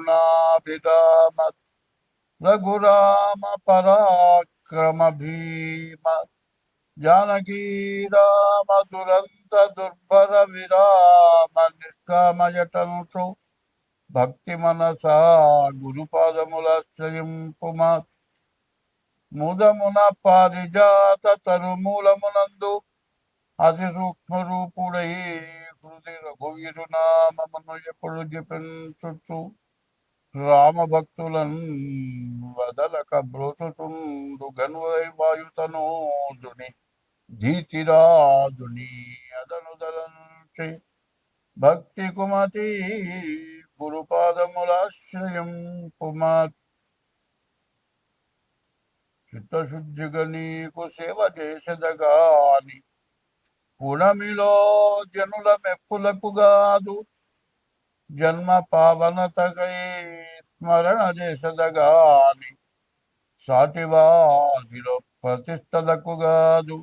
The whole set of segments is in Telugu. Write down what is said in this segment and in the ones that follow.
రామగుణాభిరామ రఘురామ పరాక్రమ భీమ జానకీ రామ దురంత దుర్భర విరామ నిష్కామయటంసు భక్తి మనసా గురుపాదములాశ్రయింపుమ ముదమున పారిజాత తరుమూలమునందు అతి సూక్ష్మ రూపుడై హృది రఘువీరు నామమును ఎప్పుడు జపించుచు? రామ భక్తులను వదలక బ్రోచుచుండు గనువై వాయుతనోజుని జీతిరాజుని అదనుదలంచి భక్తి కుమతి గురుపాదములాశ్రయం కుమార్. చిత్తశుద్ధిగా నీకు సేవ చేసదగాని గుణమిలో జనుల మెప్పులకు గాదు. జన్మ పావనతకై స్మరణ చేసదగాని సాటివాదిలో ప్రతిష్టలకు గాదు.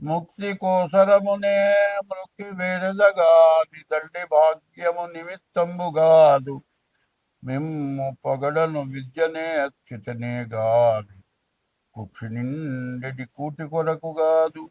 ముక్తి కోసరమునే మృక్కి వేడదగాని దండి భాగ్యము నిమిత్తంబు గాదు. మిమ్ము పొగడను విద్యనే అచ్యుతనే గాని కుక్షి నిండెడి కూటి కొరకు గాదు.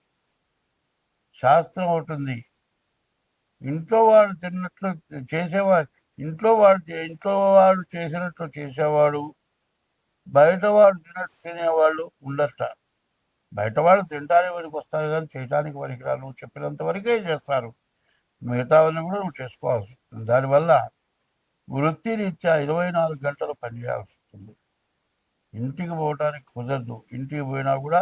శాస్త్రం అవుతుంది ఇంట్లో వాడు తిన్నట్లు చేసేవాడు ఇంట్లో వాడు ఇంట్లో వాడు చేసినట్లు చేసేవాడు బయట వాడు తిన్నట్టు తినేవాళ్ళు ఉండట బయట వాళ్ళు తినడానికి వరకు వస్తారు కానీ చేయడానికి పనికిరా నువ్వు చెప్పినంత వరకే చేస్తారు. మిగతావన్నీ కూడా నువ్వు చేసుకోవాల్సి వస్తుంది. దానివల్ల వృత్తి రీత్యా ఇరవై నాలుగు గంటలు పనిచేయాల్సి వస్తుంది. ఇంటికి పోవటానికి కుదరదు. ఇంటికి పోయినా కూడా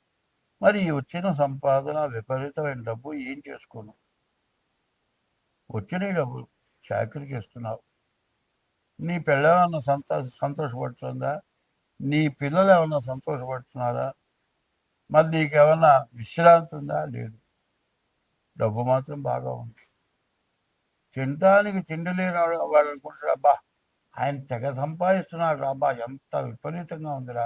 మరి వచ్చిన సంపాదన విపరీతమైన డబ్బు ఏం చేసుకోను వచ్చిన డబ్బు చాకరీ చేస్తున్నావు. నీ పిల్లలేమన్నా సంతో సంతోషపడుతుందా నీ పిల్లలు ఏమన్నా సంతోషపడుతున్నారా? మరి నీకేమన్నా విశ్రాంతి ఉందా? లేదు. డబ్బు మాత్రం బాగా ఉంది. తినడానికి తిండి లేని వాడు అనుకుంటాడు అబ్బా ఆయన తెగ సంపాదిస్తున్నాడు అబ్బా ఎంత విపరీతంగా ఉందిరా.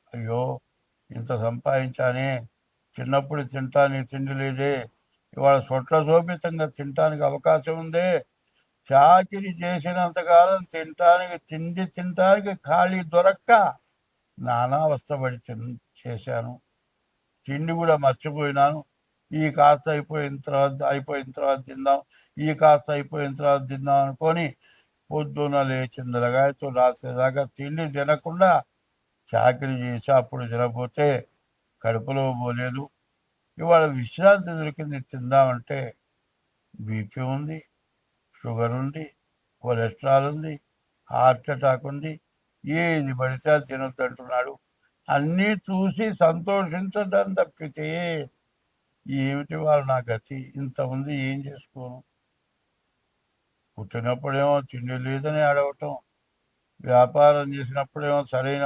అయ్యో ఇంత సంపాదించానే చిన్నప్పుడు తింటానికి తిండి లేదే ఇవాళ సొట్ల శోభితంగా తినటానికి అవకాశం ఉందే. చాకిరి చేసినంతకాలం తినటానికి తిండి తినటానికి ఖాళీ దొరక్క. నానా అవస్థపడి తిన్ చేశాను. తిండి కూడా మర్చిపోయినాను. ఈ కాస్త అయిపోయిన తర్వాత అయిపోయిన తర్వాత తిందాం ఈ కాస్త అయిపోయిన తర్వాత తిందాం అనుకొని పొద్దున లేచిన రగాయతో రాత్రి దాకా తిండి తినకుండా చాకరీ చేసి అప్పుడు తినకపోతే కడుపులో పోలేదు. ఇవాళ విశ్రాంతి దొరికింది తిందామంటే బీపీ ఉంది షుగర్ ఉంది కొలెస్ట్రాల్ ఉంది హార్ట్ అటాక్ ఉంది ఏది పడితే అది తినొద్దు అంటున్నాడు. అన్నీ చూసి సంతోషించడం తప్పితే ఏమిటి వాళ్ళు నా గతి? ఇంత ఉంది ఏం చేసుకోను? పుట్టినప్పుడేమో తిండి లేదని అడగటం వ్యాపారం చేసినప్పుడేమో సరైన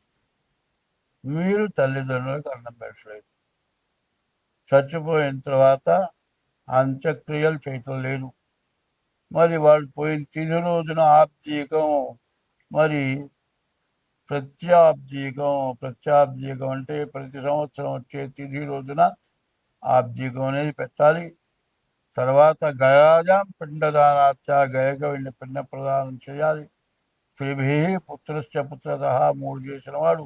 మీరు తల్లిదండ్రులకు అన్నం పెట్టలేదు. చచ్చిపోయిన తర్వాత అంత్యక్రియలు చేయటం లేదు. మరి వాళ్ళు పోయిన తిది రోజున ఆబ్దీకం మరి ప్రత్యాబ్దీకం ప్రత్యాబ్దీకం అంటే ప్రతి సంవత్సరం వచ్చే తిథి రోజున ఆబ్దీకం అనేది పెట్టాలి. తర్వాత గయాజాం పిండదానాత్య గయక వెళ్ళి పిండ ప్రదానం చేయాలి. త్రిభి పుత్రశ్చ పుత్రత మూడు చేసిన వాడు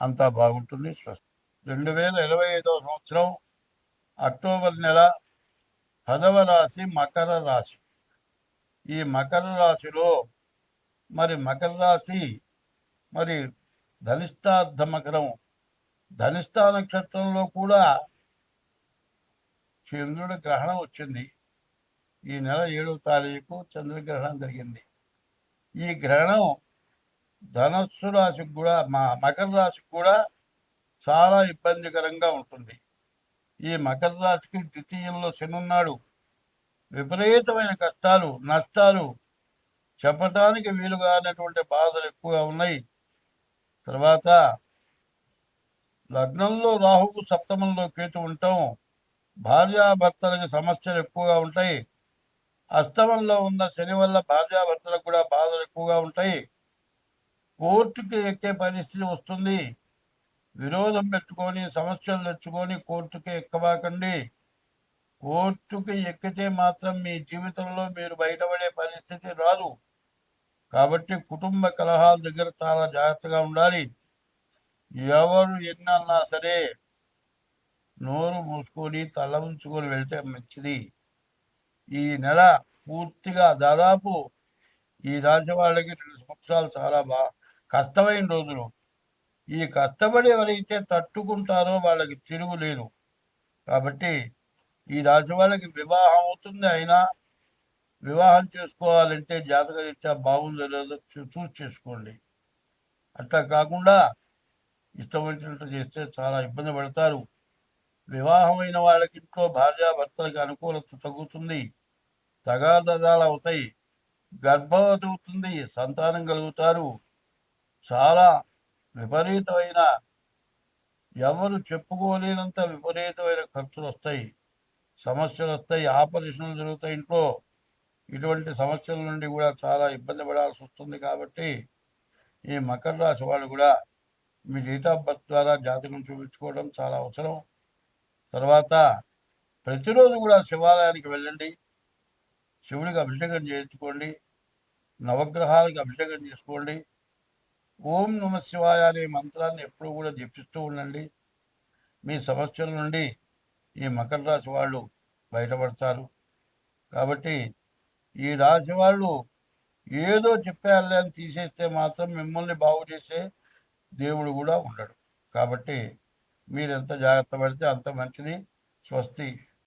అంతా బాగుంటుంది. స్వస్తి రెండు వేల ఇరవై ఐదవ సంవత్సరం అక్టోబర్ నెల పదవ రాశి మకర రాశి. ఈ మకర రాశిలో మరి మకర రాశి మరి ధనిష్టార్థ మకరం ధనిష్ట నక్షత్రంలో కూడా చంద్రుడి గ్రహణం వచ్చింది. ఈ నెల ఏడవ తారీఖు చంద్రగ్రహణం జరిగింది. ఈ గ్రహణం ధనస్సు రాశికి కూడా మా మకర రాశికి కూడా చాలా ఇబ్బందికరంగా ఉంటుంది. ఈ మకర రాశికి ద్వితీయంలో శనున్నాడు విపరీతమైన కష్టాలు నష్టాలు చెప్పటానికి వీలుగానటువంటి బాధలు ఎక్కువగా ఉన్నాయి. తర్వాత లగ్నంలో రాహువు సప్తమంలో కేతు ఉండటం భార్యాభర్తలకు సమస్యలు ఎక్కువగా ఉంటాయి. అష్టమంలో ఉన్న శని వల్ల భార్యాభర్తలకు కూడా బాధలు ఎక్కువగా ఉంటాయి. కోర్టుకి ఎక్కే పరిస్థితి వస్తుంది. విరోధం పెట్టుకొని సమస్యలు తెచ్చుకొని కోర్టుకి ఎక్కబాకండి కోర్టుకి ఎక్కితే మాత్రం మీ జీవితంలో మీరు బయటపడే పరిస్థితి రాదు. కాబట్టి కుటుంబ కలహాల దగ్గర చాలా జాగ్రత్తగా ఉండాలి. ఎవరు ఎన్నన్నా సరే నోరు మూసుకొని తల ఉంచుకొని వెళ్తే మంచిది. ఈ నెల పూర్తిగా దాదాపు ఈ రాశి వాళ్ళకి రెండు సంవత్సరాలు చాలా బాగా కష్టమైన రోజులు. ఈ కష్టపడి ఎవరైతే తట్టుకుంటారో వాళ్ళకి తిరుగు లేదు. కాబట్టి ఈ రాశి వాళ్ళకి వివాహం అవుతుంది అయినా వివాహం చేసుకోవాలంటే జాతక రీత్యా బాగుందో లేదో చూ- చూసి చేసుకోండి. అట్లా కాకుండా ఇష్టం వచ్చినట్టు చేస్తే చాలా ఇబ్బంది పడతారు. వివాహమైన వాళ్ళకి ఇంట్లో భార్యాభర్తలకు అనుకూలత తగ్గుతుంది. తగాదాలు అవుతాయి. గర్భవతి అవుతుంది. సంతానం కలుగుతారు. చాలా విపరీతమైన ఎవరు చెప్పుకోలేనంత విపరీతమైన ఖర్చులు వస్తాయి సమస్యలు వస్తాయి ఆపరేషన్లు జరుగుతాయి. ఇంట్లో ఇటువంటి సమస్యల నుండి కూడా చాలా ఇబ్బంది పడాల్సి వస్తుంది కాబట్టి ఈ మకర రాశి వాళ్ళు కూడా మీ డేట్ ఆఫ్ బర్త్ ద్వారా జాతకం చూపించుకోవడం చాలా అవసరం. తర్వాత ప్రతిరోజు కూడా శివాలయానికి వెళ్ళండి. శివుడికి అభిషేకం చేయించుకోండి. నవగ్రహాలకి అభిషేకం చేసుకోండి. ఓం నమ శివాయ అనే మంత్రాన్ని ఎప్పుడూ కూడా జపిస్తూ ఉండండి. మీ సమస్యల నుండి ఈ మకర రాశి వాళ్ళు బయటపడతారు. కాబట్టి ఈ రాశి వాళ్ళు ఏదో చెప్పారులే అని తీసేస్తే మాత్రం మిమ్మల్ని బాగు చేసే దేవుడు కూడా ఉండడు. కాబట్టి మీరు ఎంత జాగ్రత్త పడితే అంత మంచిది. స్వస్తి.